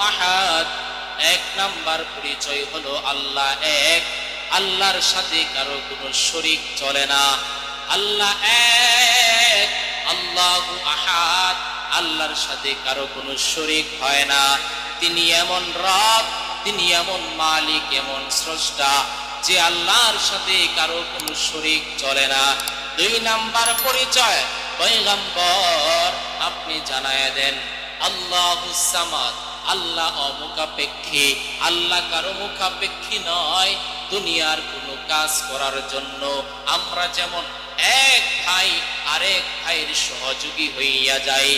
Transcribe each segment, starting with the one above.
আহাদ। এক নাম্বার পরিচয় হলো আল্লাহ এক। আল্লাহর সাথে কারও কোনো শরিক চলে না। আল্লাহ এক, আল্লাহু আহাদ। আল্লাহর সাথে কারও কোনো শরিক হয় না। তিনি এমন রব, তিনি এমন মালিক, এমন স্রষ্টা যে আল্লাহর সাথে কারও কোনো শরিক চলে না। দুই নাম্বার পরিচয়, পয়গম্বর, আপনি জানায় দেন। আল্লাহ সামাদ, আল্লাহ অমুখাপেক্ষী, আল্লাহ কারও মুখাপেক্ষী নয়। দুনিয়ার কোনো কাজ করার জন্য আমরা যেমন এক ভাই আরেক ভাইয়ের সহযোগী হইয়া যাই,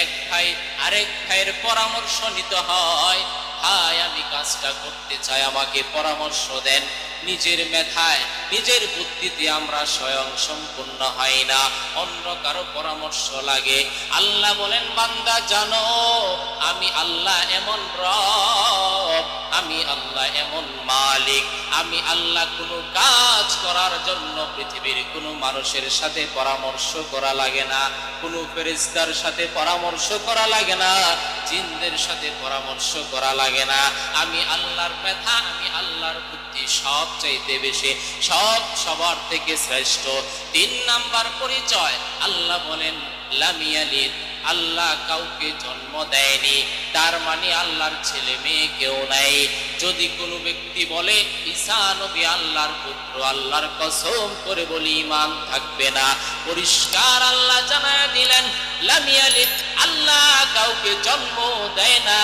এক ভাই আরেক ভাইয়ের পরামর্শ নিতে হয়, ভাই, আমি কাজটা করতে চাই, আমাকে পরামর্শ দেন। নিজের মেধায়, নিজের বুদ্ধিতে আমরা স্বয়ং সম্পূর্ণ হয় না। অন্য কারও পরামর্শ লাগে। আল্লাহ বলেন, বান্দা, জানো, আমি আল্লাহ এমন রব, আমি আল্লাহ এমন মালিক, আমি আল্লাহ কোনো কাজ করার জন্য পৃথিবীর কোনো মানুষের সাথে পরামর্শ করা লাগে না, কোনো ফেরিস্তার সাথে পরামর্শ করা লাগে না, জিনদের সাথে পরামর্শ করা লাগে না। আমি আল্লাহর মেধা, আমি আল্লাহর বুদ্ধি সব বেশি, সব সবার থেকে শ্রেষ্ঠ। তিন নাম্বার পরিচয়, আল্লাহ বলেন লামিয়ালিদ আল্লাহ কাউকে জন্ম দেয়নি। তার মানে আল্লাহর ছেলে মেয়ে কেউ নাই। যদি কোনো ব্যক্তি বলে, ঈসা আল্লাহর পুত্র, আল্লাহর কসম করে বলি ইমান থাকবে না। পরিষ্কার আল্লাহ জানায় দিলেন লামিয়ালিদ আল্লাহ কাউকে জন্ম দেয় না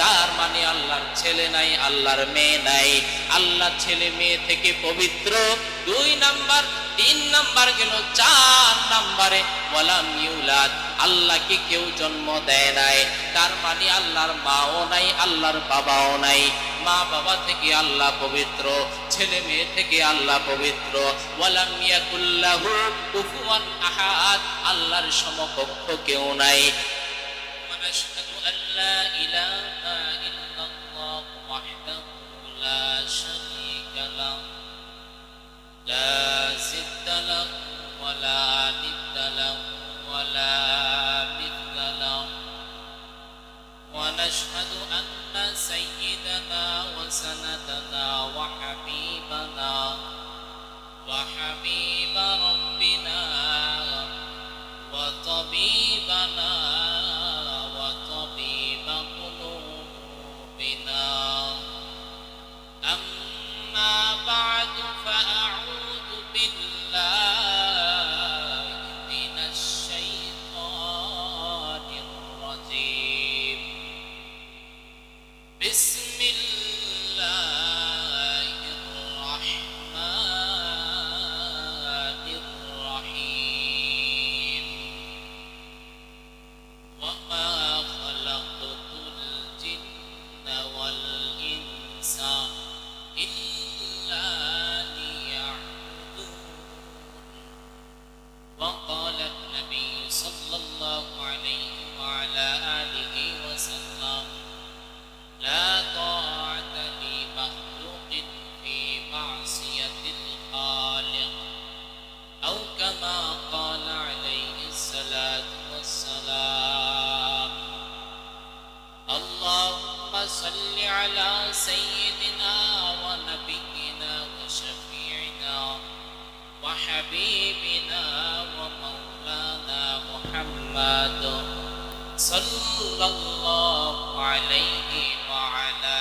তার মানে আল্লাহর ছেলে নাই, আল্লাহর মেয়ে নাই। আল্লাহ ছেলে মেয়ে থেকে পবিত্র দুই নাম্বার, তিন নাম্বার গেল, চার নাম্বারে, ওয়ালাম ইউলাদ, আল্লাহকে কেউ জন্ম দেয় নাই। তার মানে আল্লাহর মাও নাই, আল্লাহর বাবাও নাই। মা বাবা থেকে আল্লাহ পবিত্র, ছেলে মেয়ে থেকে আল্লাহ পবিত্র। ওয়ালাম ইয়াকুল্লাহু আহাদ, আল্লাহর সমকক্ষ কেউ নাই। وحبيب ربنا صل على سيدنا ونبينا وشفيعنا وحبيبنا ومولانا محمد صلى الله عليه وعلى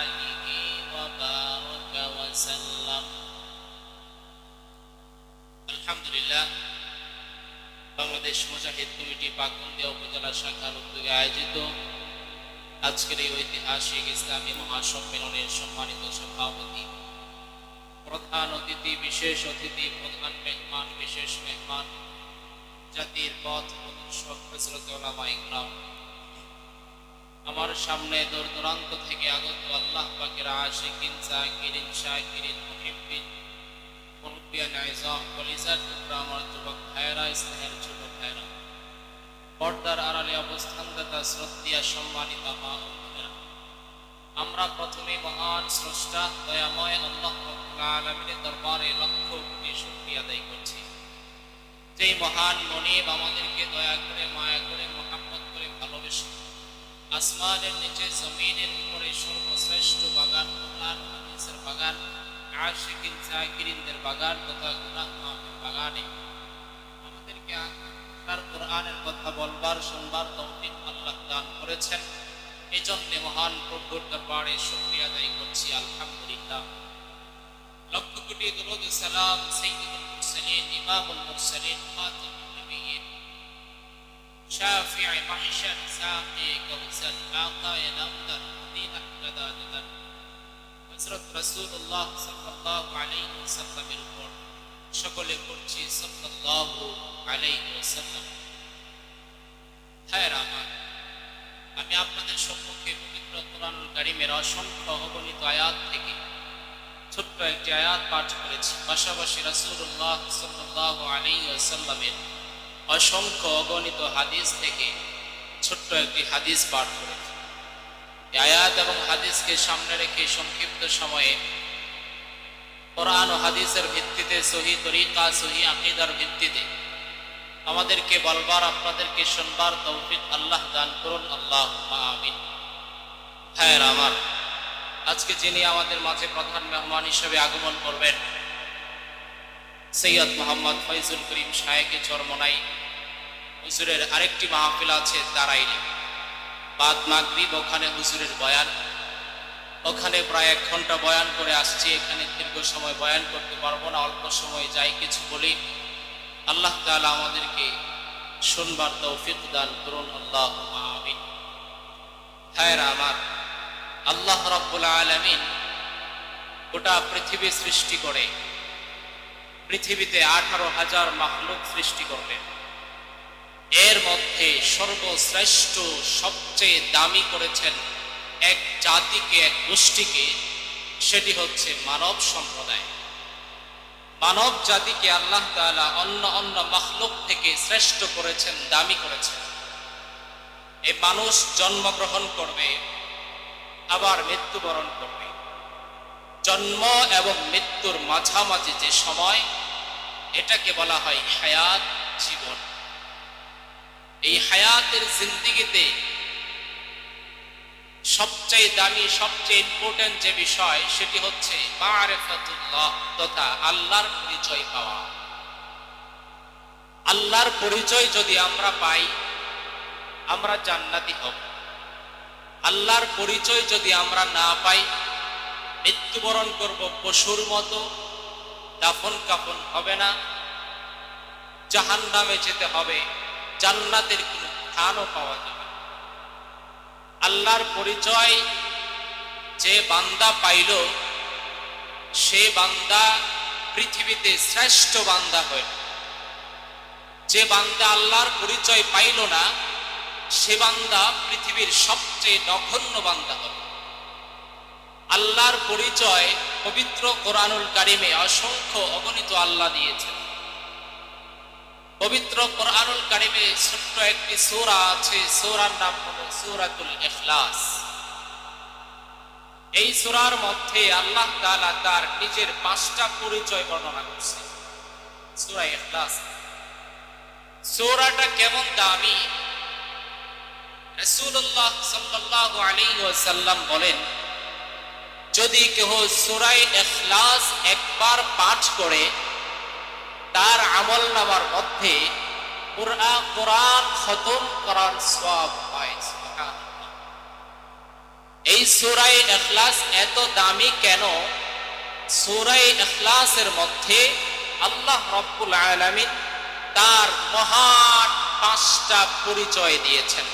آله وبارك وسلم الحمد لله বাংলাদেশ মুজাহিদ কমিটি পাকুন্দিয়া উপজেলা শাখার উদ্যোগে আয়োজিত আজকের এই ঐতিহাসিক ইসলামী মহাসম্মেলনের সম্মানিত সভাপতি, প্রধান অতিথি, বিশেষ অতিথি, প্রধান মেহমান, বিশেষ মেহমান, জাতির পথ প্রদর্শক আমার সামনে দূর দূরান্ত থেকে আগত আল্লাহ আমার যুবক ভাইয়েরা, স্নেহের ছোট পর্দার আড়ালে অবস্থানদাতা শ্রদ্ধা সম্মানিত মা আমরা প্রথমে মহান স্রষ্টা, দয়াময় আল্লাহ আলামিনের দরবারে লক্ষ কোটি শুকরিয়া আদায় করছি। যেই মহান মনিব আমাদেরকে দয়া করে, মায়া করে, মহাব্বত করে ভালো আসমানের নিচে, জমিনের উপরে সর্বশ্রেষ্ঠ বাগান কোরআন হাদিসের বাগান, আশিকিন জাকিরিনদের বাগান তথা গুনাহ বাগানে আমাদেরকে তার কোরআনের কথা বলবার শুনবার তৌফিক আল্লাহ দান করেছেন এই জন্যে মহান প্রভুর দরবারে শুকরিয়া আদায় করছি আলহামদুলিল্লাহ লক্ষ কোটি দরুদ সালাম সাইয়্যিদুল মুরসালিন ইমামুল মুরসালিন খাতামুন নবিয়্যিন شافع محشر ساقي كوثر آقا ينامدر مدين أحمد آددر হজরত রাসূলুল্লাহ সাল্লাল্লাহু আলাইহি ওয়াসাল্লামের উপর সকলে পড়ছি সাল্লাল্লাহু আলাইহি ওয়াসাল্লাম। হ্যাঁ আমার আমি আপনাদের সম্মুখে পবিত্র কোরআনুল কারীমের অসংখ্য অগণিত আয়াত থেকে ছোট্ট একটি আয়াত পাঠ করেছি। পাশাপাশি রাসূলুল্লাহ সাল্লাল্লাহু আলাইহি ওয়াসাল্লামের অসংখ্য অগণিত হাদিস থেকে ছোট্ট একটি হাদিস পাঠ করেছি। আয়াত এবং হাদিসকে সামনে রেখে সংক্ষিপ্ত সময়ে কোরআন ও হাদিসের ভিত্তিতে সহি তরিকা, সহি আকিদার ভিত্তিতে আমাদেরকে বলবার, আপনাদেরকে শুনবার তৌফিক আল্লাহ দান করুন। আল্লাহ আমিন। হ্যাঁ আমার, আজকে যিনি আমাদের মাঝে প্রধান মেহমান হিসেবে আগমন করবেন, সৈয়দ মোহাম্মদ ফৈজুল করিম শাহেকে চরমনাই হুজুরের আরেকটি মাহফিল আছে দাঁড়াইলে। বাদ মাগরিব, ওখানে হুজুরের বয়ান। ওখানে প্রায় এক ঘণ্টা বয়ান করে আসছি। এখানে দীর্ঘ সময় বয়ান করতে পারব না, অল্প সময় যাই, কিছু বলি। আল্লাহ তাআলা আমাদেরকে শুনবার তৌফিক দান করুন আল্লাহ আমিন। আমার, আল্লাহ রাব্বুল আলামিন গোটা পৃথিবী সৃষ্টি করে, পৃথিবীতে আঠারো হাজার মাহলুক সৃষ্টি করলেন। এর মধ্যে সর্বশ্রেষ্ঠ, সবচেয়ে দামি করেছেন এক জাতিকে, এক গোষ্ঠীকে, সেটি হচ্ছে মানব সম্প্রদায়। মানব জাতিকে আল্লাহ তাআলা অন্য অন্য মাহলুক থেকে শ্রেষ্ঠ করেছেন, দামি করেছেন। এই মানুষ জন্মগ্রহণ করবে, আবার মৃত্যুবরণ করবে। জন্ম এবং মৃত্যুর মাঝামাঝি যে সময়, এটাকে বলা হয় হায়াত জীবন। এই হায়াতের জিন্দিগিতে সবচেয়ে দামি, সবচেয়ে ইম্পর্টেন্ট যে বিষয় সেটি হচ্ছে তথা আল্লাহর পরিচয় পাওয়া আল্লাহর পরিচয় যদি আমরা পাই, আমরা জান্নাতি হব আল্লাহর পরিচয় যদি আমরা না পাই, মৃত্যুবরণ করব পশুর মতো, দাফন কাফন হবে না জাহান নামে যেতে হবে, জান্নাতের কোনো স্থানও পাওয়া যাবে। আল্লাহর পরিচয় যে বান্দা পাইল, সে বান্দা পৃথিবীতে শ্রেষ্ঠ বান্দা হইল যে বান্দা আল্লাহর পরিচয় পাইল না, সে বান্দা পৃথিবীর সবচেয়ে নগণ্য বান্দা হল। আল্লাহর পরিচয় পবিত্র কোরআনুল কারিমে অসংখ্য অগণিত আল্লাহ দিয়েছেন। পবিত্র কোরআনুল কারিমে ছোট্ট একটি সূরা আছে, সূরার নাম হলো সূরাতুল ইখলাস। এই সূরার মধ্যে আল্লাহ তাআলা তার নিজের পাঁচটা পরিচয় বর্ণনা করছেন সূরা ইখলাস। সূরাটা কেমন দামি? রাসূলুল্লাহ সাল্লাল্লাহু আলাইহি ওয়াসাল্লাম বলেন, যদি কেহ সূরা ইখলাস একবার পাঠ করে তার আমল নামার মধ্যে কোরআন খতম করার পায়। এই সূরায়ে ইখলাস এত দামি কেন? সূরায়ে ইখলাসের মধ্যে আল্লাহ রাব্বুল আলামিন তার মহান পাঁচটা পরিচয় দিয়েছেন।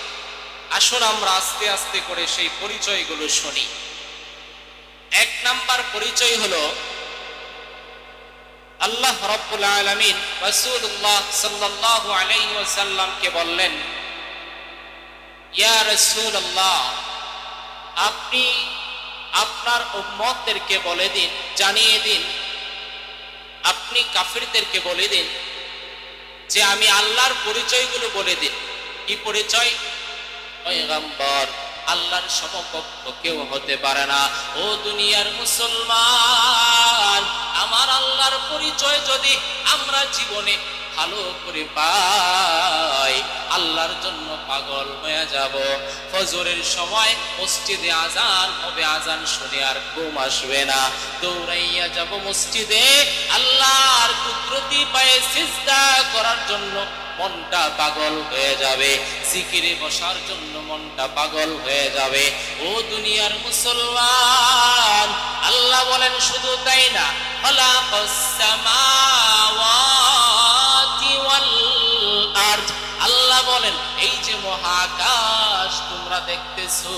আসুন আমরা আস্তে আস্তে করে সেই পরিচয়গুলো শুনি। এক নাম্বার পরিচয় হলো আল্লাহ রব্বুল আলামিন রাসূলুল্লাহ সাল্লাল্লাহু আলাইহি ওয়াসাল্লামকে বললেন, ইয়া রাসূলুল্লাহ, আপনি আপনার উম্মতদেরকে বলে দিন, জানিয়ে দিন, আপনি কাফিরদেরকে বলে দিন যে আমি আল্লাহর পরিচয়গুলো বলে দিন। কি পরিচয়? পয়গম্বর, আল্লাহর সমকক্ষ কেউ হতে পারে না। ও দুনিয়ার মুসলমান আল্লাহর পরিচয় যদি আমরা জীবনে ভালো করে পাই, আল্লাহর জন্য পাগল হয়ে যাব। ফজরের সময় মসজিদে আজান হবে আজান শুনে আর ঘুম আসবে না। দৌড়াইয়া যাব মসজিদে, আল্লাহর কুদরতি পায়ে সিজদা করার জন্য মনটা পাগল হয়ে যাবে। জিকিরে বসার জন্য মনটা পাগল হয়ে যাবে। ও দুনিয়ার মুসলমান, আল্লাহ বলেন শুধু তাই না আরদ। আল্লাহ বলেন, এই যে মহাকাশ তোমরা দেখতেছো,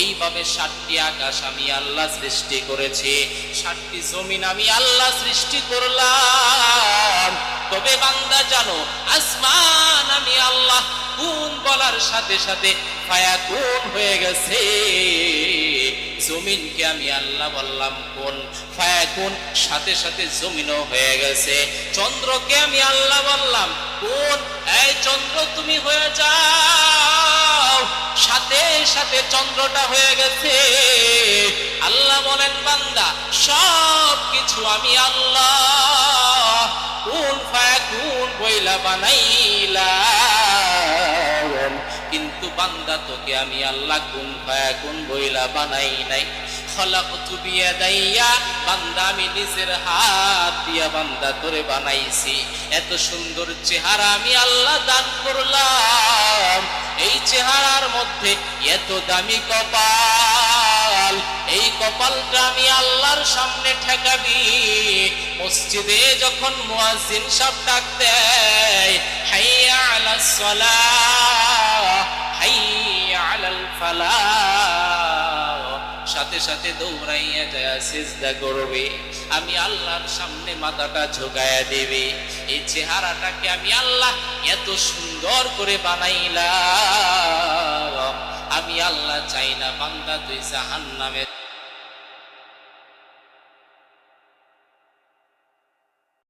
এইভাবে সাতটি আকাশ আমি আল্লাহ সৃষ্টি করেছি, সাতটি জমিন আমি আল্লাহ সৃষ্টি করলাম। তবে বান্দা জানো, আসমান আমি আল্লাহ কোন বলার সাথে সাথে ফায়া কোন হয়ে গেছে। জমিনকে আমি আল্লাহ বললাম কোন ফায়া কোন সাথে সাথে জমিনও হয়ে গেছে। চন্দ্রকে আমি আল্লাহ বললাম কোন এই চন্দ্র তুমি হয়ে যাও। সাথে সাথে চন্দ্রটা হয়ে গেছে। আল্লাহ বলেন, বান্দা সব কিছু আমি আল্লাহ কোন ফায়া কোন বইলা বানাইলাম কিন্তু বান্দা তোকে আমি আল্লাহ কোন ফায়া কোন বইলা বানাই নাই। খলাকতু বিয়াদাইয়া, বান্দা আমি নিজের হাত দিয়া বান্দা তোরে বানাইছি। এত সুন্দর চেহারা আমি আল্লাহ দান করলাম। এই চেহারার মধ্যে এত দামি কপাল। এই কপালটা আমি আল্লাহর সামনে ঠেকাবি। মসজিদে যখন মুয়াজ্জিন সব ডাক দেয়, হাইয়া আলাস সালাহ, হাইয়া আলাল ফালাহ। সাথে সাথে দৌড়াইয়া যায়, সিজদা করবে। আমি আল্লাহর সামনে মাথাটা ঝোকায়া দেবে। এই চেহারাটাকে আমি আল্লাহ এত সুন্দর করে বানাইলাম। আমি আল্লাহ চাই না বান্দা তুই জাহান্নামে